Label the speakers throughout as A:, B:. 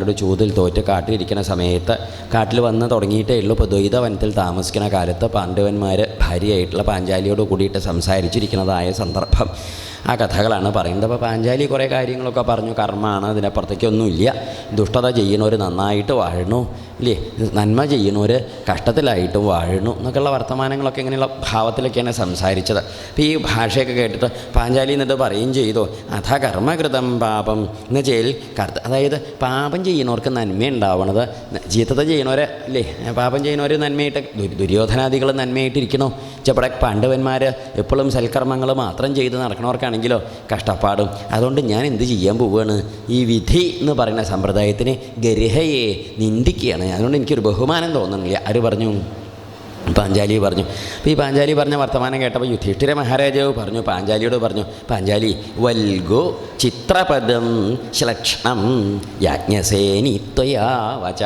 A: രുടെ ചൂതിൽ തോറ്റ് കാട്ടിലിരിക്കുന്ന സമയത്ത് കാട്ടിൽ വന്ന് തുടങ്ങിയിട്ടേ ഉള്ളൂ. ഇപ്പോൾ ദ്വൈത വനത്തിൽ താമസിക്കുന്ന കാലത്ത് പാണ്ഡവന്മാർ ഭാര്യയായിട്ടുള്ള പാഞ്ചാലിയോട് കൂടിയിട്ട് സംസാരിച്ചിരിക്കുന്നതായ സന്ദർഭം ആ കഥകളാണ് പറയുന്നത്. അപ്പോൾ പാഞ്ചാലി കുറേ കാര്യങ്ങളൊക്കെ പറഞ്ഞു. കർമ്മമാണ് അതിനപ്പുറത്തേക്കൊന്നുമില്ല ദുഷ്ടത ചെയ്യുന്നവർ നന്നായിട്ട് വാഴണു ഇല്ലേ? നന്മ ചെയ്യുന്നവർ കഷ്ടത്തിലായിട്ടും വാഴണു എന്നൊക്കെയുള്ള വർത്തമാനങ്ങളൊക്കെ ഇങ്ങനെയുള്ള ഭാവത്തിലൊക്കെയാണ് സംസാരിച്ചത്. അപ്പോൾ ഈ ഭാഷയൊക്കെ കേട്ടിട്ട് പാഞ്ചാലി എന്നിട്ട് പറയും ചെയ്തു അഥ കർമ്മകൃതം പാപം എന്ന് ചെയ്യൽ കർത്ത അതായത് പാപം ചെയ്യുന്നവർക്ക് നന്മ ഉണ്ടാവണത് ജീവിതത്തെ ചെയ്യുന്നവരെ അല്ലേ പാപം ചെയ്യുന്നവർ നന്മയായിട്ട് ദുര് ദുര്യോധനാദികൾ നന്മയായിട്ടിരിക്കണോ ചെപ്പടെ പാണ്ഡവന്മാർ എപ്പോഴും സൽക്കർമ്മങ്ങൾ മാത്രം ചെയ്ത് നടക്കണവർക്കാണെങ്കിലോ കഷ്ടപ്പാടും. അതുകൊണ്ട് ഞാൻ എന്ത് ചെയ്യാൻ പോവുകയാണ് ഈ വിധി എന്ന് പറയുന്ന സമ്പ്രദായത്തിന് ഗരിഹയെ നിന്ദിക്കുകയാണ് അതുകൊണ്ട് എനിക്കൊരു ബഹുമാനം തോന്നുന്നില്ല. ആര് പറഞ്ഞു? പാഞ്ചാലി പറഞ്ഞു. അപ്പോൾ ഈ പാഞ്ചാലി പറഞ്ഞ വർത്തമാനം കേട്ടപ്പോൾ യുധിഷ്ഠിര മഹാരാജാവ് പറഞ്ഞു പാഞ്ചാലിയോട് പറഞ്ഞു പാഞ്ചാലി വൽഗോ ചിത്രപദം ശ്ലക്ഷണം യാജ്ഞസേനി ത്വയാ വച.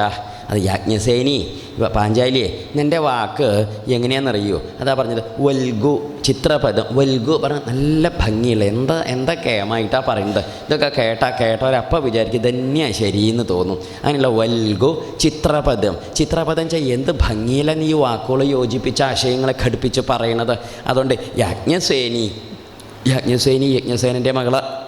A: അത് യാജ്ഞസേനി. പാഞ്ചാലിയെ നിന്റെ വാക്ക് എങ്ങനെയാണെന്നറിയോ? അതാ പറഞ്ഞത് വൽഗു ചിത്രപദം വൽഗു പറഞ്ഞ നല്ല ഭംഗിയുള്ള എന്താ എന്താ കേമായിട്ടാണ് പറയുന്നത് ഇതൊക്കെ കേട്ടാ കേട്ടവരപ്പം വിചാരിക്കും തന്നെയാണ് ശരിയെന്ന് തോന്നും. അങ്ങനെയുള്ള വൽഗു ചിത്രപദം. ചിത്രപദം വെച്ചാൽ എന്ത് ഭംഗിയിലാണ് ഈ വാക്കുകൾ യോജിപ്പിച്ച ആശയങ്ങളെ ഘടിപ്പിച്ച് പറയണത്. അതുകൊണ്ട് യാജ്ഞസേനി യാജ്ഞസേനി യജ്ഞസേനന്റെ മകൾ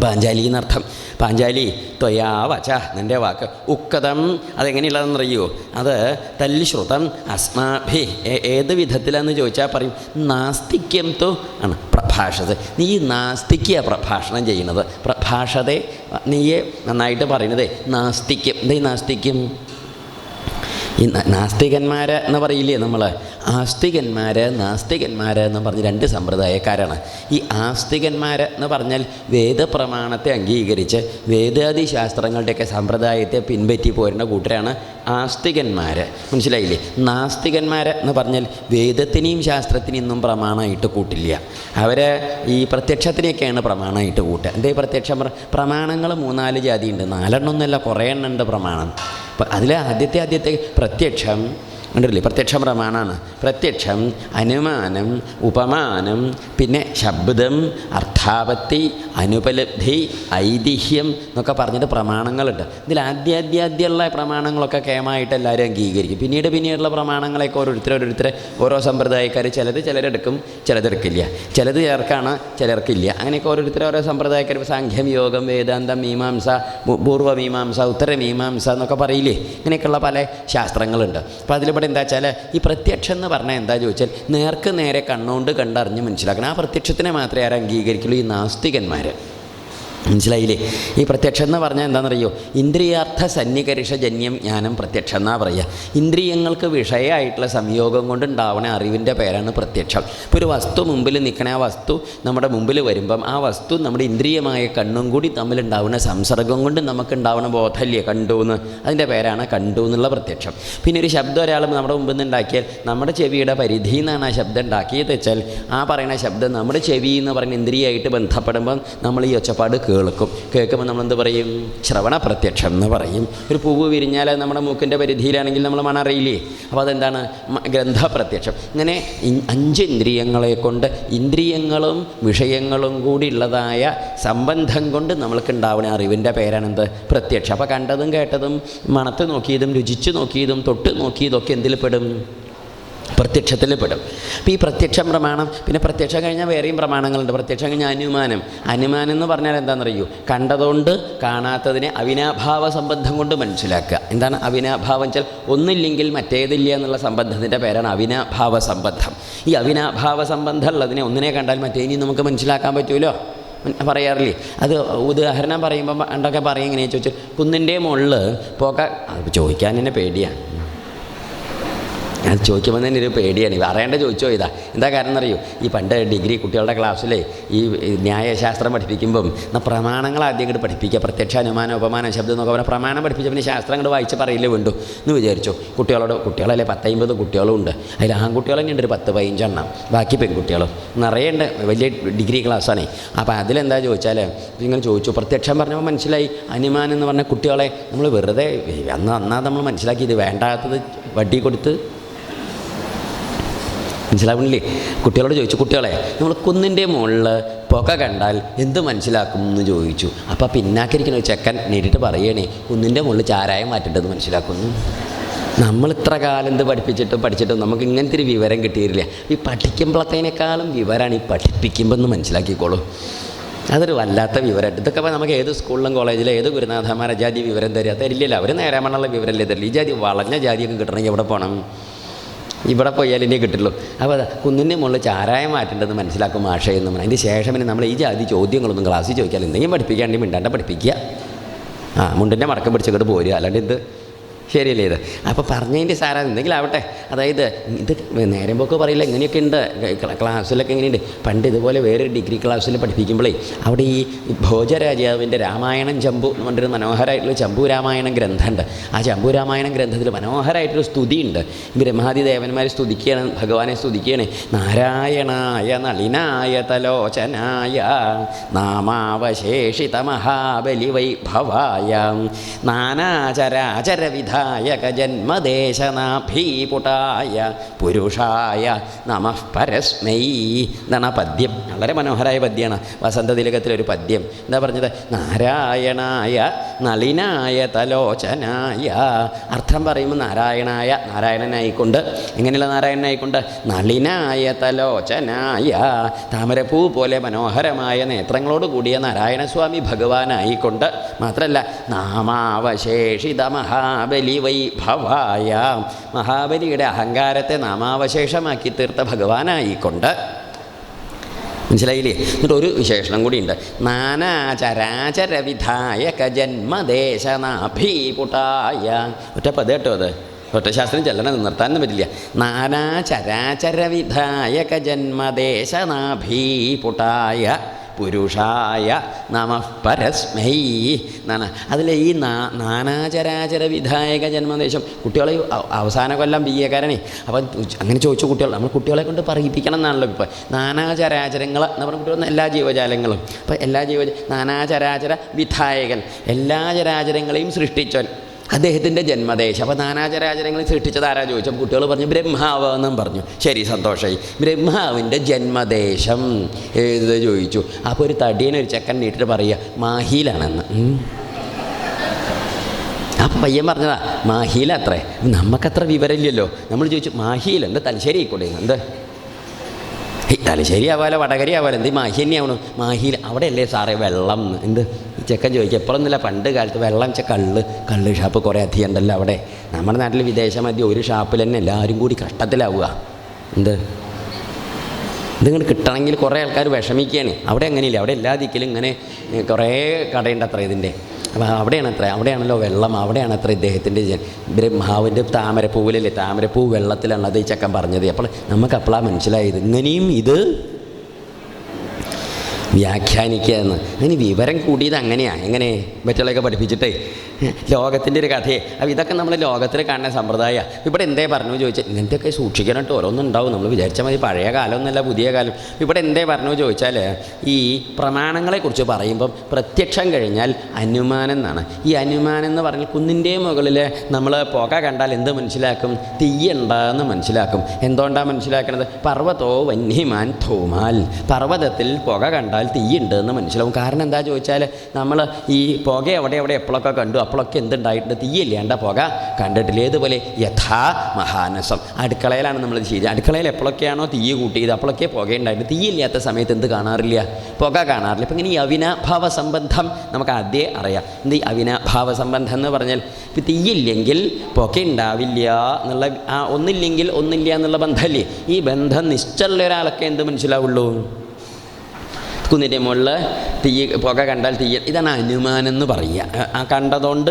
A: പാഞ്ചാലി എന്നർത്ഥം. പാഞ്ചാലി ത്വയാ വച നിന്റെ വാക്ക്. ഉക്കതം അതെങ്ങനെയുള്ളതെന്നറിയോ അത് തല്ലിശ്രുതം അസ്മാഭി ഏത് വിധത്തിലാന്ന് ചോദിച്ചാൽ പറയും? നാസ്തിക്യം തോ ആണ് പ്രഭാഷത്. നീ നാസ്തിക്യ പ്രഭാഷണം ചെയ്യുന്നത്. പ്രഭാഷതെ നീയെ നന്നായിട്ട് പറയുന്നതേ നാസ്തിക്യം. എന്തേ നാസ്തിക്യം? ഈ നാസ്തികന്മാർ എന്ന് പറയില്ലേ നമ്മൾ ആസ്തികന്മാർ നാസ്തികന്മാർ എന്ന് പറഞ്ഞ് രണ്ട് സമ്പ്രദായക്കാരാണ്. ഈ ആസ്തികന്മാർ എന്ന് പറഞ്ഞാൽ വേദപ്രമാണത്തെ അംഗീകരിച്ച് വേദാദി ശാസ്ത്രങ്ങളുടെയൊക്കെ സമ്പ്രദായത്തെ പിൻപറ്റി പോരുന്ന കൂട്ടരാണ് ആസ്തികന്മാർ മനസ്സിലായില്ലേ? നാസ്തികന്മാർ എന്ന് പറഞ്ഞാൽ വേദത്തിനെയും ശാസ്ത്രത്തിനെയും ഒന്നും പ്രമാണമായിട്ട് കൂട്ടില്ല. അവർ ഈ പ്രത്യക്ഷത്തിനെയൊക്കെയാണ് പ്രമാണമായിട്ട് കൂട്ടുക. എന്തേ പ്രത്യക്ഷം? പ്രമാണങ്ങൾ മൂന്നാൽ ജാതിയുണ്ട്. നാലെണ്ണമൊന്നുമല്ല കുറേ എണ്ണം ഉണ്ട് പ്രമാണം. അതിൽ ആദ്യത്തെ ആദ്യത്തെ പ്രത്യക്ഷം ഉണ്ടല്ലേ പ്രത്യക്ഷം പ്രമാണമാണ് പ്രത്യക്ഷം അനുമാനം ഉപമാനം പിന്നെ ശബ്ദം അർത്ഥാപത്തി അനുപലബ്ധി ഐതിഹ്യം എന്നൊക്കെ പറഞ്ഞിട്ട് പ്രമാണങ്ങളുണ്ട്. ഇതിൽ ആദ്യാദ്യാദ്യമുള്ള പ്രമാണങ്ങളൊക്കെ കേമായിട്ട് എല്ലാവരും അംഗീകരിക്കും. പിന്നീട് പിന്നീടുള്ള പ്രമാണങ്ങളെയൊക്കെ ഓരോരുത്തർ ഓരോ സമ്പ്രദായക്കാർ ചിലത് ചിലരെടുക്കും ചിലതെടുക്കില്ല. ചിലത് ചേർക്കാണ് ചിലർക്കില്ല. അങ്ങനെയൊക്കെ ഓരോരുത്തർ ഓരോ സമ്പ്രദായക്കാർ സാഖ്യം യോഗം വേദാന്തം മീമാംസ പൂർവമീമാംസ ഉത്തരമീമാംസ എന്നൊക്കെ പറയില്ലേ? ഇങ്ങനെയൊക്കെയുള്ള പല ശാസ്ത്രങ്ങളുണ്ട്. അപ്പോൾ അതിലിവിടെ എന്താ വെച്ചാൽ ഈ പ്രത്യക്ഷം എന്ന് പറഞ്ഞാൽ എന്താ ചോദിച്ചാൽ നേർക്ക് നേരെ കണ്ണുകൊണ്ട് കണ്ടറിഞ്ഞ് മനസ്സിലാക്കണം. ആ പ്രത്യക്ഷത്തിനെ മാത്രമേ ആരും അംഗീകരിക്കുള്ളൂ? ഈ നാസ്തികന്മാർ മനസ്സിലായില്ലേ? ഈ പ്രത്യക്ഷം എന്ന് പറഞ്ഞാൽ എന്താണെന്നറിയോ? ഇന്ദ്രിയാർത്ഥ സന്നികർഷജന്യം ജ്ഞാനം പ്രത്യക്ഷം എന്നാ പറയുക. ഇന്ദ്രിയങ്ങൾക്ക് വിഷയമായിട്ടുള്ള സംയോഗം കൊണ്ട് ഉണ്ടാവുന്ന അറിവിന്റെ പേരാണ് പ്രത്യക്ഷം. ഇപ്പോൾ ഒരു വസ്തു മുമ്പിൽ നിൽക്കണ ആ വസ്തു നമ്മുടെ മുമ്പിൽ വരുമ്പം ആ വസ്തു നമ്മുടെ ഇന്ദ്രിയമായ കണ്ണും കൂടി തമ്മിലുണ്ടാവുന്ന സംസർഗം കൊണ്ട് നമുക്കുണ്ടാവുന്ന ബോധല്യ കണ്ടു എന്ന്. അതിന്റെ പേരാണ് കണ്ടു എന്നുള്ള പ്രത്യക്ഷം. പിന്നെ ഒരു ശബ്ദം ഒരാൾ നമ്മുടെ മുമ്പിൽ നിന്ന് ഉണ്ടാക്കിയാൽ നമ്മുടെ ചെവിയുടെ പരിധി എന്നാണ് ആ ശബ്ദം ഉണ്ടാക്കിയത് വെച്ചാൽ ആ പറയുന്ന ശബ്ദം നമ്മുടെ ചെവി എന്ന് പറയുന്ന ഇന്ദ്രിയായിട്ട് ബന്ധപ്പെടുമ്പം നമ്മൾ ഈ ഒച്ചപ്പാട് കേൾക്കും. കേൾക്കുമ്പോൾ നമ്മൾ എന്ത് പറയും? ശ്രവണ പ്രത്യക്ഷം എന്ന് പറയും. ഒരു പൂവ് വിരിഞ്ഞാൽ നമ്മുടെ മൂക്കിന്റെ പരിധിയിലാണെങ്കിൽ നമ്മൾ മണറിയില്ലേ അപ്പോൾ അതെന്താണ്? ഗ്രന്ഥപ്രത്യക്ഷം. ഇങ്ങനെ അഞ്ച് ഇന്ദ്രിയങ്ങളെ കൊണ്ട് ഇന്ദ്രിയങ്ങളും വിഷയങ്ങളും കൂടി ഉള്ളതായ സംബന്ധം കൊണ്ട് നമ്മൾക്ക് ഉണ്ടാവുന്ന അറിവിന്റെ പേരാണെന്ത്? പ്രത്യക്ഷം. അപ്പോൾ കണ്ടതും കേട്ടതും മണത്ത് നോക്കിയതും രുചിച്ച് നോക്കിയതും തൊട്ട് നോക്കിയതൊക്കെ എന്തിൽ പെടും? പ്രത്യക്ഷത്തിൽ പെടും ഈ പ്രത്യക്ഷം പ്രമാണം പിന്നെ പ്രത്യക്ഷം കഴിഞ്ഞാൽ വേറെയും പ്രമാണങ്ങളുണ്ട്. പ്രത്യക്ഷം കഴിഞ്ഞാൽ അനുമാനം. അനുമാനം എന്ന് പറഞ്ഞാൽ എന്താണെന്നറിയൂ? കണ്ടതുകൊണ്ട് കാണാത്തതിനെ അവിനാഭാവ സംബന്ധം കൊണ്ട് മനസ്സിലാക്കുക. എന്താണ് അവിനാഭാവം? വെച്ചാൽ ഒന്നില്ലെങ്കിൽ മറ്റേതില്ല എന്നുള്ള സംബന്ധത്തിന്റെ പേരാണ് അവിനാഭാവ സംബന്ധം. ഈ അവിനാഭാവ സംബന്ധം ഉള്ളതിനെ ഒന്നിനെ കണ്ടാൽ മറ്റേനി നമുക്ക് മനസ്സിലാക്കാൻ പറ്റുമല്ലോ പറയാറില്ലേ? അത് ഉദാഹരണം പറയുമ്പോൾ പണ്ടൊക്കെ പറയും ഇങ്ങനെ ചോദിച്ചാൽ കുന്നിന്റെ മുകളിൽ പോക്ക ചോദിക്കാൻ തന്നെ പേടിയാണ്. അത് ചോദിക്കുമ്പോൾ തന്നെ ഒരു പേടിയാണ്. അറിയേണ്ട ചോദിച്ചോ ഇതാ. എന്താ കാരണം എന്നറിയോ ഈ പണ്ട് ഡിഗ്രി കുട്ടികളുടെ ക്ലാസ്സിലെ ഈ ന്യായശാസ്ത്രം പഠിപ്പിക്കുമ്പം എന്നാൽ പ്രമാണങ്ങൾ ആദ്യം ഇങ്ങോട്ട് പഠിപ്പിക്കുക. പ്രത്യക്ഷ അനുമാനം ഉപമാനം ശബ്ദം എന്നൊക്കെ പറഞ്ഞാൽ പ്രമാണം പഠിപ്പിച്ച പിന്നെ ശാസ്ത്രം അങ്ങോട്ട് വായിച്ച് പറയില്ലേ വേണ്ടു എന്ന് വിചാരിച്ചു. കുട്ടികളോട് കുട്ടികളല്ലേ പത്തമ്പത് കുട്ടികളും ഉണ്ട്. അതിൽ ആൺകുട്ടികൾ തന്നെ ഉണ്ട് ഒരു പത്ത് പതിനഞ്ചെണ്ണം ബാക്കി പെൺകുട്ടികളും. നിറയേണ്ട വലിയ ഡിഗ്രി ക്ലാസ്സാണ് അപ്പോൾ അതിലെന്താ ചോദിച്ചാൽ ഇങ്ങനെ ചോദിച്ചു. പ്രത്യക്ഷം പറഞ്ഞപ്പോൾ മനസ്സിലായി. അനുമാനം എന്ന് പറഞ്ഞ കുട്ടികളെ നമ്മൾ വെറുതെ അന്ന് അന്നാ നമ്മൾ മനസ്സിലാക്കി ഇത് വേണ്ടാത്തത് വട്ടി കൊടുത്ത് മനസ്സിലാവണില്ലേ? കുട്ടികളോട് ചോദിച്ചു കുട്ടികളെ നമ്മൾ കുന്നിന്റെ മുകളിൽ പുക കണ്ടാൽ എന്ത് മനസ്സിലാക്കും എന്ന് ചോദിച്ചു. അപ്പോൾ പിന്നാക്കിരിക്കുന്ന ചെക്കൻ നേരിട്ട് പറയണേ കുന്നിന്റെ മുകളിൽ ചാരായം മാറ്റേണ്ടത് മനസ്സിലാക്കുന്നു? നമ്മൾ ഇത്ര കാലം എന്ത് പഠിപ്പിച്ചിട്ടും പഠിച്ചിട്ടും നമുക്ക് ഇങ്ങനത്തെ ഒരു വിവരം കിട്ടിയില്ല ഈ പഠിക്കുമ്പോഴത്തേനേക്കാളും വിവരമാണ് ഈ പഠിപ്പിക്കുമ്പോൾ എന്ന് മനസ്സിലാക്കിക്കോളൂ. അതൊരു വല്ലാത്ത വിവരമായിട്ട് ഇതൊക്കെ നമുക്ക് ഏത് സ്കൂളിലും കോളേജിലും ഏത് ഗുരുനാഥന്മാരെ ജാതി വിവരം തരിക തരില്ലല്ലോ. അവർ മണ്ണുള്ള വിവരമല്ലേ തരില്ല. ഈ ജാതി വളഞ്ഞ ജാതിയൊക്കെ കിട്ടണമെങ്കിൽ എവിടെ പോകണം ഇവിടെ പോയാലേ കിട്ടുള്ളൂ. അപ്പോൾ അതാ കുന്നിന്റെ മുകളിൽ ചാരായം മാറ്റേണ്ടത് മനസ്സിലാക്കും മാഷയെന്ന് പറഞ്ഞു. അതിന്റെ ശേഷം പിന്നെ നമ്മൾ ഈ ജാതി ചോദ്യങ്ങളൊന്നും ക്ലാസ്സിൽ ചോദിക്കാൻ എന്തെങ്കിലും പഠിപ്പിക്കാണ്ട് മിണ്ടാണ്ട് പഠിപ്പിക്കുക. ആ മുണ്ടിന്റെ മടക്കം പിടിച്ചിങ്ങോട്ട് പോരുക. അല്ലാണ്ട് ഇത് ശരിയല്ലേ ഇത്? അപ്പോൾ പറഞ്ഞതിന്റെ സാരാ എന്തെങ്കിലും ആവട്ടെ അതായത് ഇത് നേരം പോക്കോ പറയില്ല ഇങ്ങനെയൊക്കെ ഉണ്ട്. ക്ലാസ്സിലൊക്കെ ഇങ്ങനെയുണ്ട്. പണ്ട് ഇതുപോലെ വേറൊരു ഡിഗ്രി ക്ലാസ്സിൽ പഠിപ്പിക്കുമ്പോഴേ അവിടെ ഈ ഭോജരാജാവിന്റെ രാമായണം ചമ്പു എന്ന് പറഞ്ഞൊരു മനോഹരമായിട്ടുള്ള ചമ്പു രാമായണം ഗ്രന്ഥമുണ്ട്. ആ ചമ്പു രാമായണം ഗ്രന്ഥത്തിൽ മനോഹരമായിട്ടൊരു സ്തുതിയുണ്ട്. ബ്രഹ്മാദി ദേവന്മാരെ സ്തുതിക്കുകയാണ് ഭഗവാനെ സ്തുതിക്കുകയാണ്. നാരായണായ നളിനായ തലോചനായ നാമാവശേഷിത മഹാബലി വൈഭവായ നാനാചരാചര വിധായക ജന്മദേശനാഭീപുടായ പുരുഷായ നമഃ പരസ്മൈ എന്നാണ് ആ പദ്യം. വളരെ മനോഹരമായ പദ്യമാണ് വസന്തതിലകത്തിലൊരു പദ്യം. എന്താ പറഞ്ഞത്? നാരായണായ നളിനായ തലോചനായ. അർത്ഥം പറയുമ്പോൾ നാരായണായ നാരായണനായിക്കൊണ്ട്. എങ്ങനെയുള്ള നാരായണനായിക്കൊണ്ട്? നളിനായ തലോചനായ. താമരപ്പൂ പോലെ മനോഹരമായ നേത്രങ്ങളോട് കൂടിയ നാരായണസ്വാമി ഭഗവാനായിക്കൊണ്ട്. മാത്രമല്ല നാമാവശേഷിത മഹാബലി വൈഭവായ മഹാബലിയുടെ അഹങ്കാരത്തെ നാമാവശേഷമാക്കി തീർത്ത ഭഗവാനായിക്കൊണ്ട്. മനസ്സിലായില്ലേ? എന്നിട്ട് ഒരു വിശേഷണം കൂടിയുണ്ട്. നാനാചരാചരവിധായക ജന്മദേശനാഭീപുട്ടായ ഒറ്റ പത് കേട്ടോ അത്. ഒറ്റശാസ്ത്രം ചെല്ലണം നിർത്താനൊന്നും പറ്റില്ല. നാനാചരാചരവിധായക ജന്മദേശനാഭീപുട്ടായ പുരുഷായ നമ പരസ്മൈ എന്നാണ് അതിലെ ഈ നാ നാനാചരാചര വിധായക ജന്മദേശം കുട്ടികളെ അവ- അവസാന കൊല്ലം ബി എക്കാരനെ അപ്പം അങ്ങനെ ചോദിച്ചു കുട്ടികൾ നമ്മൾ കുട്ടികളെ കൊണ്ട് പറയിപ്പിക്കണം എന്നാണല്ലോ ഇപ്പോൾ നാനാചരാചരങ്ങൾ എന്ന് പറഞ്ഞ കുട്ടികൾ എല്ലാ ജീവജാലങ്ങളും. അപ്പം എല്ലാ ജീവ നാനാചരാചര വിധായകൻ എല്ലാ ചരാചരങ്ങളെയും സൃഷ്ടിച്ചവൻ. അദ്ദേഹത്തിന്റെ ജന്മദേശം. അപ്പോൾ നാനാചരാചരങ്ങളെ സൃഷ്ടിച്ചത് ആരാ ചോദിച്ചപ്പോൾ കുട്ടികൾ പറഞ്ഞു ബ്രഹ്മാവ് എന്നും പറഞ്ഞു. ശരി സന്തോഷമായി ബ്രഹ്മാവിന്റെ ജന്മദേശം. ഏത് ചോദിച്ചു? അപ്പോൾ ഒരു തടിയനെ ഒരു ചെക്കൻ നീട്ടിട്ട് പറയുക മാഹിയിലാണെന്ന് അപ്പം പയ്യൻ പറഞ്ഞതാ മാഹിയിലത്രേ നമുക്കത്ര വിവരമില്ലല്ലോ. നമ്മൾ ചോദിച്ചു മാഹിയിൽ എന്താ തലശ്ശേരി ആയിക്കോട്ടെ എന്ത്? തലശ്ശേരി ആവാലോ വടകരി ആവാലോ എന്ത് മാഹി തന്നെയാവണം? മാഹിയിൽ അവിടെയല്ലേ സാറേ വെള്ളം. എന്ത്? ചെക്കൻ ചോദിക്കുക ഇപ്പോഴൊന്നുമില്ല പണ്ട് കാലത്ത് വെള്ളം വെച്ച കള്ള് കള്ള് ഷാപ്പ് കുറേ അധികം ഉണ്ടല്ലോ അവിടെ. നമ്മുടെ നാട്ടിൽ വിദേശ മദ്യം ഒരു ഷാപ്പിൽ തന്നെ എല്ലാവരും കൂടി കഷ്ടത്തിലാവുക. എന്ത്? ഇതിങ്ങനെ കിട്ടണമെങ്കിൽ കുറേ ആൾക്കാർ വിഷമിക്കുകയാണ്. അവിടെ അങ്ങനെയില്ല അവിടെ എല്ലാ ദിക്കിലും ഇങ്ങനെ കുറേ കടയുണ്ട് അത്ര ഇതിന്റെ. അപ്പോൾ അവിടെയാണ് അത്ര അവിടെയാണല്ലോ വെള്ളം അവിടെയാണ് അത്ര ഇദ്ദേഹത്തിന്റെ ബ്രഹ്മാവിന്റെ താമരപ്പൂവിലല്ലേ താമരപ്പൂ വെള്ളത്തിലാണത് ഈ ചക്കൻ പറഞ്ഞത്. അപ്പോൾ നമുക്ക് അപ്പോഴാണ് മനസ്സിലായത് ഇങ്ങനെയും ഇത് വ്യാഖ്യാനിക്കുക എന്ന് അതിന് വിവരം കൂടിയത് അങ്ങനെയാണ് എങ്ങനെ? മറ്റുള്ളതൊക്കെ പഠിപ്പിച്ചിട്ടേ. ലോകത്തിന്റെ ഒരു കഥയെ. അപ്പോൾ ഇതൊക്കെ നമ്മൾ ലോകത്തിൽ കാണുന്ന സമ്പ്രദായമാണ് ഇവിടെ എന്തേ പറഞ്ഞു ചോദിച്ചാൽ ഇങ്ങനത്തെയൊക്കെ സൂക്ഷിക്കണം കേട്ടോ ഓരോന്നും ഉണ്ടാവും. നമ്മൾ വിചാരിച്ചാൽ മതി പഴയ കാലമൊന്നുമല്ല പുതിയ കാലം. ഇവിടെ എന്തേ പറഞ്ഞു ചോദിച്ചാൽ ഈ പ്രമാണങ്ങളെക്കുറിച്ച് പറയുമ്പം പ്രത്യക്ഷം കഴിഞ്ഞാൽ അനുമാനം എന്നാണ്. ഈ അനുമാനം എന്ന് പറഞ്ഞാൽ കുന്നിന്റെ മുകളിൽ നമ്മൾ പുക കണ്ടാൽ എന്ത് മനസ്സിലാക്കും? തീയുണ്ടെന്ന് മനസ്സിലാക്കും. എന്തുകൊണ്ടാണ് മനസ്സിലാക്കുന്നത് പർവതോ വന്യമാൻ തോമാൽ പർവതത്തിൽ പുക കണ്ടാൽ തീയുണ്ടെന്ന് മനസ്സിലാവും. കാരണം എന്താ ചോദിച്ചാൽ നമ്മൾ ഈ പുക എവിടെ എവിടെ എപ്പോഴൊക്കെ കണ്ടു അപ്പോഴൊക്കെ എന്തുണ്ടായിട്ടുണ്ട്? തീയില്ലാണ്ട പുക. കണ്ടിട്ടില്ല? ഇതുപോലെ യഥാ മഹാനസം. അടുക്കളയിലാണ് നമ്മൾ ചെയ്തത് അടുക്കളയിൽ എപ്പോഴൊക്കെയാണോ തീ കൂട്ടിയത് അപ്പോഴൊക്കെ പുകയുണ്ടായിരുന്നു. തീയില്ലാത്ത സമയത്ത് എന്ത് കാണാറില്ല? പുക കാണാറില്ല. അപ്പം ഇങ്ങനെ ഈ അവിനാഭാവ സംബന്ധം നമുക്ക് ആദ്യേ അറിയാം. എന്ത് ഈ അവിനാഭാവ സംബന്ധം എന്ന് പറഞ്ഞാൽ ഇപ്പം തീയില്ലെങ്കിൽ പുക ഉണ്ടാവില്ല എന്നുള്ള ആ ഒന്നില്ലെങ്കിൽ ഒന്നില്ല എന്നുള്ള ബന്ധമല്ലേ? ഈ ബന്ധം നിശ്ചലുള്ള ഒരാളൊക്കെ എന്ത് മനസ്സിലാവുള്ളൂ? കുന്നിന്റെ മുകളിൽ തീ പുക കണ്ടാൽ തീയ ഇതാണ് അനുമാനം എന്ന് പറയുക. ആ കണ്ടതുകൊണ്ട്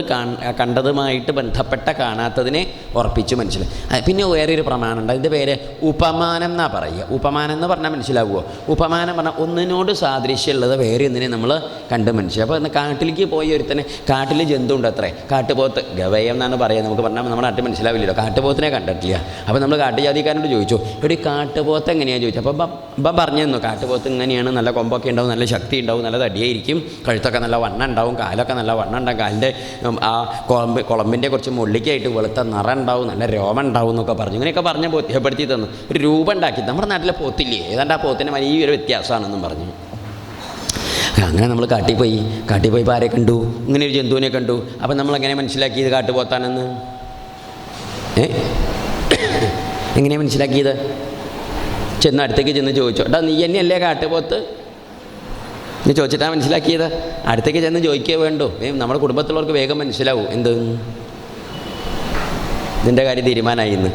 A: കണ്ടതുമായിട്ട് ബന്ധപ്പെട്ട കാണാത്തതിനെ ഉറപ്പിച്ച് മനസ്സിലായി പിന്നെ വേറൊരു പ്രമാണമുണ്ട് അതിന്റെ പേര് ഉപമാനം എന്നാ പറയുക. ഉപമാനം എന്ന് പറഞ്ഞാൽ മനസ്സിലാവുമോ ഉപമാനം പറഞ്ഞാൽ ഒന്നിനോട് സാദൃശ്യമുള്ളത് വേറെ ഒന്നിനെ നമ്മൾ കണ്ട് മനസ്സിലാവും അപ്പോൾ കാട്ടിലേക്ക് പോയി ഒരുത്തനെ കാട്ടിൽ ജന്തു ഉണ്ട് അത്രേ. കാട്ടുപോത്ത് ഗവയം എന്നാണ് പറയുക. നമുക്ക് പറഞ്ഞാൽ നമ്മുടെ നാട്ടിൽ മനസ്സിലാവില്ലല്ലോ. കാട്ടുപോത്തിനെ കണ്ടിട്ടില്ല. അപ്പോൾ നമ്മൾ കാട്ടുജാതിക്കാരനോട് ചോദിച്ചു ഈ കാട്ടുപോത്ത് എങ്ങനെയാണ് ചോദിച്ചു. അപ്പോൾ ഇപ്പം പറഞ്ഞു തന്നു കാട്ടുപോത്ത് ഇങ്ങനെയാണ്. നല്ല കൊമ്പൊക്കെ ഉണ്ടാവും നല്ല ശക്തി ഉണ്ടാവും നല്ല തടിയായിരിക്കും കഴുത്തൊക്കെ നല്ല വണ്ണം ഉണ്ടാവും കാലൊക്കെ നല്ല വണ്ണം ഉണ്ടാവും. കാലിന്റെ ആ കുളമ്പ് കുളമ്പിന്റെ കുറച്ച് മുള്ളിക്കായിട്ട് വെളുത്ത നിറ ഉണ്ടാവും നല്ല രോമം ഉണ്ടാവും എന്നൊക്കെ പറഞ്ഞു. ഇങ്ങനെയൊക്കെ പറഞ്ഞ് ബോധ്യപ്പെടുത്തി തന്നു. ഒരു രൂപം ഉണ്ടാക്കി. നമ്മുടെ നാട്ടിലെ പോത്തില്ലേ? ഏതാണ്ട് ആ പോത്തിന്റെ വലിയൊരു വ്യത്യാസമാണെന്നും പറഞ്ഞു. അങ്ങനെ നമ്മൾ കാട്ടിൽ പോയി കാട്ടിൽ പോയി ആരെ കണ്ടു? ഇങ്ങനെ ഒരു ജന്തുവിനെ കണ്ടു. അപ്പം നമ്മളെങ്ങനെ മനസ്സിലാക്കിയത് കാട്ടുപോത്താനെന്ന്? ഏ? എങ്ങനെയാണ് മനസ്സിലാക്കിയത്? ചെന്ന് അടുത്തേക്ക് ചെന്ന് ചോദിച്ചു. നീ എന്നെയല്ലേ കാട്ടുപോത്ത്? നീ ചോദിച്ചിട്ടാണ് മനസ്സിലാക്കിയത്? അടുത്തേക്ക് ചെന്ന് ചോദിക്കേ വേണ്ടോ. നമ്മുടെ കുടുംബത്തിലുള്ളവർക്ക് വേഗം മനസ്സിലാവും. എന്ത്? ഇതിന്റെ കാര്യം തീരുമാനമായി ഇന്ന്.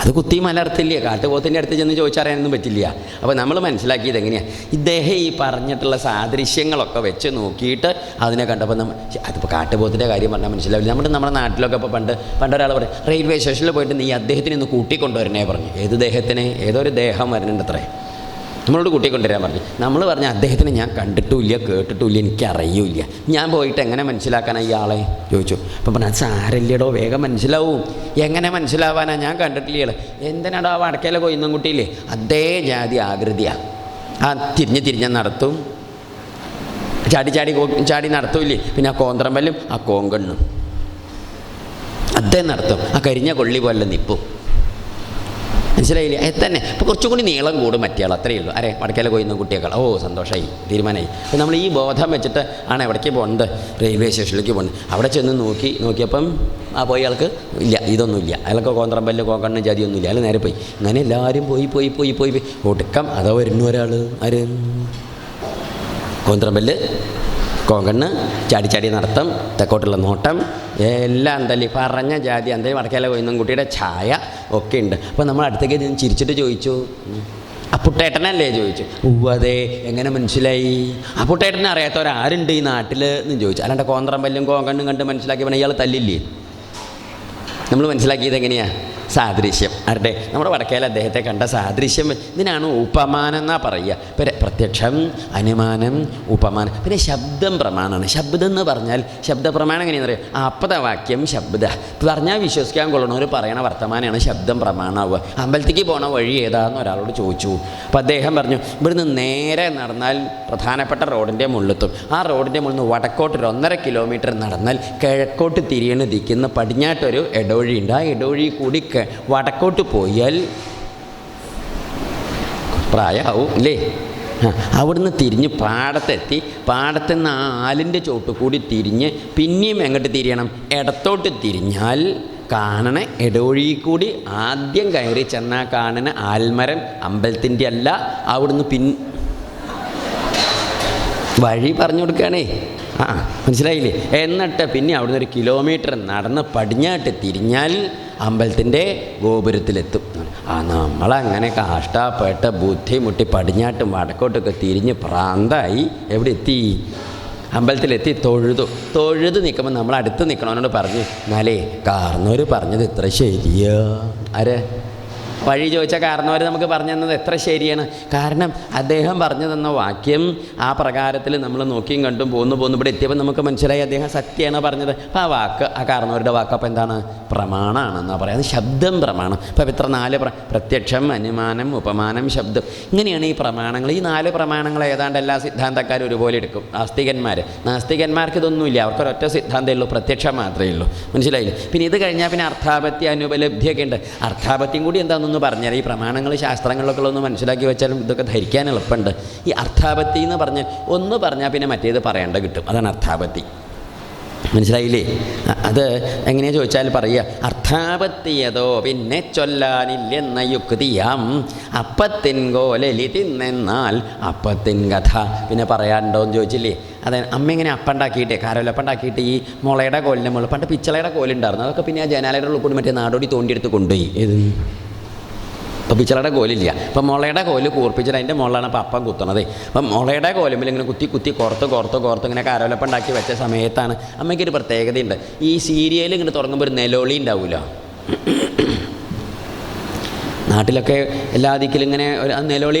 A: അത് കുത്തി മലർത്തില്ല? കാട്ടുപോത്തിന്റെ അടുത്ത് ചെന്ന് ചോദിച്ചറിയാനൊന്നും പറ്റില്ല. അപ്പോൾ നമ്മൾ മനസ്സിലാക്കിയത് എങ്ങനെയാണ് ഇദ്ദേഹം ഈ പറഞ്ഞിട്ടുള്ള സാദൃശ്യങ്ങളൊക്കെ വെച്ച് നോക്കിയിട്ട് അതിനെ കണ്ടപ്പോൾ നമ്മൾ അതിപ്പോൾ കാട്ടുപോത്തിന്റെ കാര്യം പറഞ്ഞാൽ മനസ്സിലാവില്ല. നമ്മുടെ നമ്മുടെ നാട്ടിലൊക്കെ ഇപ്പോൾ പണ്ട് പണ്ട് ഒരാൾ പറയും റെയിൽവേ സ്റ്റേഷനിൽ പോയിട്ട് നീ അദ്ദേഹത്തിനെ ഒന്ന് കൂട്ടിക്കൊണ്ടുവരണേ പറഞ്ഞു. ഏത് ദേഹത്തിന്? ഏതൊരു ദേഹം വരുന്നുണ്ട് അത്രേ കുട്ടിയെ കൊണ്ടുവരാൻ പറഞ്ഞു. നമ്മൾ പറഞ്ഞ അദ്ദേഹത്തിനെ ഞാൻ കണ്ടിട്ടുമില്ല കേട്ടിട്ടുമില്ല എനിക്കറിയില്ല. ഞാൻ പോയിട്ട് എങ്ങനെ മനസ്സിലാക്കാനാണ് ഇയാളെ? ചോദിച്ചു. അപ്പം പറഞ്ഞു അത് സാരല്ലേടോ വേഗം മനസ്സിലാവും. എങ്ങനെ മനസ്സിലാവാനാണ് ഞാൻ കണ്ടിട്ടില്ല എന്തിനാടോ ആ വടക്കേലെ കൊയ്യുന്നും കുട്ടിയില്ലേ അതേ ജാതി ആകൃതിയാണ് ആ തിരിഞ്ഞ് തിരിഞ്ഞ് നടത്തും. ചാടി ചാടി ചാടി നടത്തൂല്ലേ? പിന്നെ ആ കോന്ത്രമ്പല്ലും ആ കോങ്കണ്ണും. അതേ നടത്തും. ആ കരിഞ്ഞ കൊള്ളി പോലെ നിൽപ്പും മനസ്സിലായില്ലേ? തന്നെ. ഇപ്പോൾ കുറച്ചും കൂടി നീളം കൂടും മറ്റേ അത്രയേ ഉള്ളൂ. അരെ വടക്കേലെ കൊയ്യുന്ന കുട്ടിയേക്കാൾ. ഓ സന്തോഷമായി തീരുമാനമായി. അപ്പോൾ നമ്മൾ ഈ ബോധം വെച്ചിട്ട് ആണ് എവിടേക്ക് പോകുന്നത് റെയിൽവേ സ്റ്റേഷനിലേക്ക് പോകുന്നത് അവിടെ ചെന്ന് നോക്കി നോക്കിയപ്പം ആ പോയി ആൾക്ക് ഇല്ല. ഇതൊന്നുമില്ല. അയാൾക്ക് കോന്ത്രമ്പല്ല് കോക്കണ്ണ് ജാതിയൊന്നുമില്ല. അയാൾ നേരെ പോയി. അങ്ങനെ എല്ലാവരും പോയി പോയി പോയി പോയി. ഒടുക്കം അതോ വരുന്നു ഒരാൾ ആര് കോന്ത്രമ്പല്ല് കോങ്കണ്ണ് ചാടി ചാടി നടത്തം തെക്കോട്ടുള്ള നോട്ടം എല്ലാം എന്തല്ലേ പറഞ്ഞ ജാതി എന്തായാലും വടക്കേല കുട്ടിയുടെ ഛായ ഒക്കെ ഉണ്ട്. അപ്പോൾ നമ്മൾ അടുത്തേക്ക് ചെന്ന് ചിരിച്ചിട്ട് ചോദിച്ചു. അപ്പുട്ടേട്ടനല്ലേ ചോദിച്ചു. ഉവ്വതെ എങ്ങനെ മനസ്സിലായി? അപ്പുട്ടേട്ടനെ അറിയാത്തവരാരുണ്ട് ഈ നാട്ടിൽ എന്ന് ചോദിച്ചു. അല്ലാണ്ട് കോന്ത്രമ്പല്ലും കോങ്കണ്ണും കണ്ട് മനസ്സിലാക്കി പറഞ്ഞാൽ ഇയാൾ തല്ലില്ലേ? നമ്മൾ മനസ്സിലാക്കിയത് എങ്ങനെയാണ് സാദൃശ്യം. ആരുടെ? നമ്മുടെ വടക്കേല അദ്ദേഹത്തെ കണ്ട സാദൃശ്യം. ഇതിനാണ് ഉപമാനം എന്നാ പറയുക. പിന്നെ പ്രത്യക്ഷം അനുമാനം ഉപമാനം. പിന്നെ ശബ്ദം പ്രമാണമാണ്. ശബ്ദം എന്ന് പറഞ്ഞാൽ ശബ്ദ പ്രമാണം എങ്ങനെയാണെന്ന് അറിയാം? ആപ്പതവാക്യം ശബ്ദ. പറഞ്ഞാൽ വിശ്വസിക്കാൻ കൊള്ളണവർ പറയണ വർത്തമാനമാണ് ശബ്ദം പ്രമാണമാവുക അമ്പലത്തേക്ക് പോണ വഴി ഏതാന്ന് ഒരാളോട് ചോദിച്ചു. അപ്പം അദ്ദേഹം പറഞ്ഞു ഇവിടുന്ന് നേരെ നടന്നാൽ പ്രധാനപ്പെട്ട റോഡിന്റെ മുകളിലെത്തും ആ റോഡിന്റെ മുകളിൽ വടക്കോട്ട് ഒരു ഒന്നര കിലോമീറ്റർ നടന്നാൽ കിഴക്കോട്ട് തിരിയണ ദിക്കുന്ന പടിഞ്ഞാട്ടൊരു ഇടവഴിയുണ്ട്. ആ ഇടവഴി കൂടി കെ- വടക്കോട്ട് പോയാൽ പ്രായമാവും അല്ലേ? അവിടുന്ന് തിരിഞ്ഞ് പാടത്തെത്തി. പാടത്തെ ആലിന്റെ ചോട്ട് കൂടി തിരിഞ്ഞ് പിന്നെയും എങ്ങോട്ട് തിരിയണം? ഇടത്തോട്ട് തിരിഞ്ഞാൽ കാണണ ഇടവഴി കൂടി ആദ്യം കയറി ചെന്നാൽ കാണണ ആൽമരം അമ്പലത്തിന്റെ അല്ല അവിടുന്ന് പിൻ വഴി പറഞ്ഞു കൊടുക്കുകയാണേ. ആ മനസ്സിലായില്ലേ? എന്നിട്ട് പിന്നെ അവിടുന്ന് ഒരു കിലോമീറ്റർ നടന്ന് പടിഞ്ഞാട്ട് തിരിഞ്ഞാൽ അമ്പലത്തിന്റെ ഗോപുരത്തിലെത്തും. ആ നമ്മളങ്ങനെ കാഷ്ടപ്പെട്ട് ബുദ്ധിമുട്ടി പടിഞ്ഞാട്ടും വടക്കോട്ടൊക്കെ തിരിഞ്ഞ് പ്രാന്തായി എവിടെ എത്തി അമ്പലത്തിലെത്തി തൊഴുതു. തൊഴുത് നിൽക്കുമ്പോൾ നമ്മൾ അടുത്ത് നിൽക്കണവനോട് പറഞ്ഞു എന്നാലേ കാർന്നവർ പറഞ്ഞത് ഇത്ര ശരിയാ. ആരെ? വഴി ചോദിച്ച കാരണവർ നമുക്ക് പറഞ്ഞു തന്നത് എത്ര ശരിയാണ്? കാരണം അദ്ദേഹം പറഞ്ഞു തന്ന വാക്യം ആ പ്രകാരത്തിൽ നമ്മൾ നോക്കിയും കണ്ടും പോന്നു പോന്നു ഇവിടെ എത്തിയപ്പോൾ നമുക്ക് മനസ്സിലായി അദ്ദേഹം സത്യമാണ് പറഞ്ഞത്. അപ്പോൾ ആ വാക്ക് ആ കാരണവരുടെ വാക്ക് അപ്പോൾ എന്താണ്? പ്രമാണമാണെന്നാണ് പറയുക. അത് ശബ്ദം പ്രമാണം. അപ്പോൾ ഇത്ര നാല് പ്ര പ്രത്യക്ഷം അനുമാനം ഉപമാനം ശബ്ദം. ഇങ്ങനെയാണ് ഈ പ്രമാണങ്ങൾ. ഈ നാല് പ്രമാണങ്ങൾ ഏതാണ്ട് എല്ലാ സിദ്ധാന്തക്കാരും ഒരുപോലെ എടുക്കും. നാസ്തികന്മാർ നാസ്തികന്മാർക്ക് ഇതൊന്നുമില്ല അവർക്കൊരൊറ്റ സിദ്ധാന്തമേ ഉള്ളൂ. പ്രത്യക്ഷം മാത്രമേ ഉള്ളൂ. മനസ്സിലായില്ലേ? പിന്നെ ഇത് കഴിഞ്ഞാൽ പിന്നെ അർത്ഥാപത്തി അനുപലബ്ധിയൊക്കെ ഉണ്ട്. അർത്ഥാപത്യം കൂടി എന്താണെന്നൊന്ന് പറഞ്ഞാൽ ഈ പ്രമാണങ്ങൾ ശാസ്ത്രങ്ങളിലൊക്കെ ഒന്ന് മനസ്സിലാക്കി വെച്ചാലും ഇതൊക്കെ ധരിക്കാൻ എളുപ്പമുണ്ട്. ഈ അർത്ഥാപത്തി എന്ന് പറഞ്ഞാൽ ഒന്ന് പറഞ്ഞാൽ പിന്നെ മറ്റേത് പറയേണ്ട കിട്ടും. അതാണ് അർത്ഥാപത്തി. മനസ്സിലായില്ലേ? അത് എങ്ങനെയാ ചോദിച്ചാൽ പറയുക അർത്ഥാപത്തിയതോ പിന്നെ ചൊല്ലാനില്ലെന്ന യുക്തിയാം. അപ്പത്തിൻ കോലലി തിന്നെന്നാൽ അപ്പത്തിൻ കഥ. പിന്നെ പറയാനുണ്ടോ എന്ന് ചോദിച്ചില്ലേ? അതെ അമ്മ ഇങ്ങനെ അപ്പണ്ടാക്കിയിട്ട് കാരോ അപ്പണ്ടാക്കിയിട്ട് ഈ മുളയുടെ കോലിന്റെ മുകളിൽ പണ്ട് പിച്ചളയുടെ കോലുണ്ടായിരുന്നു. അതൊക്കെ പിന്നെ ആ ജനാലയുടെ ഉള്ളിൽ കൂടി മറ്റേ നാടോടി തോണ്ടിയെടുത്ത് കൊണ്ടുപോയി. ഏത്? പിച്ചളയുടെ കോലില്ല. അപ്പം മുളയുടെ കോൽ കൂർപ്പിച്ചിട്ട് അതിന്റെ മുകളിലാണ് അപ്പം അപ്പം കുത്തണത് അപ്പം മുളയുടെ കോലുമ്പിൽ ഇങ്ങനെ കുത്തി കുത്തി കോർത്ത് കോർത്ത് കോർത്ത് ഇങ്ങനെ കരോലപ്പം ഉണ്ടാക്കി വെച്ച സമയത്താണ് അമ്മയ്ക്കൊരു പ്രത്യേകതയുണ്ട്. ഈ സീരിയൽ ഇങ്ങനെ തുടങ്ങുമ്പോൾ ഒരു നെലോളി ഉണ്ടാവില്ല നാട്ടിലൊക്കെ എല്ലാ ദിക്കിലും ഇങ്ങനെ ഒരു നിലവിളി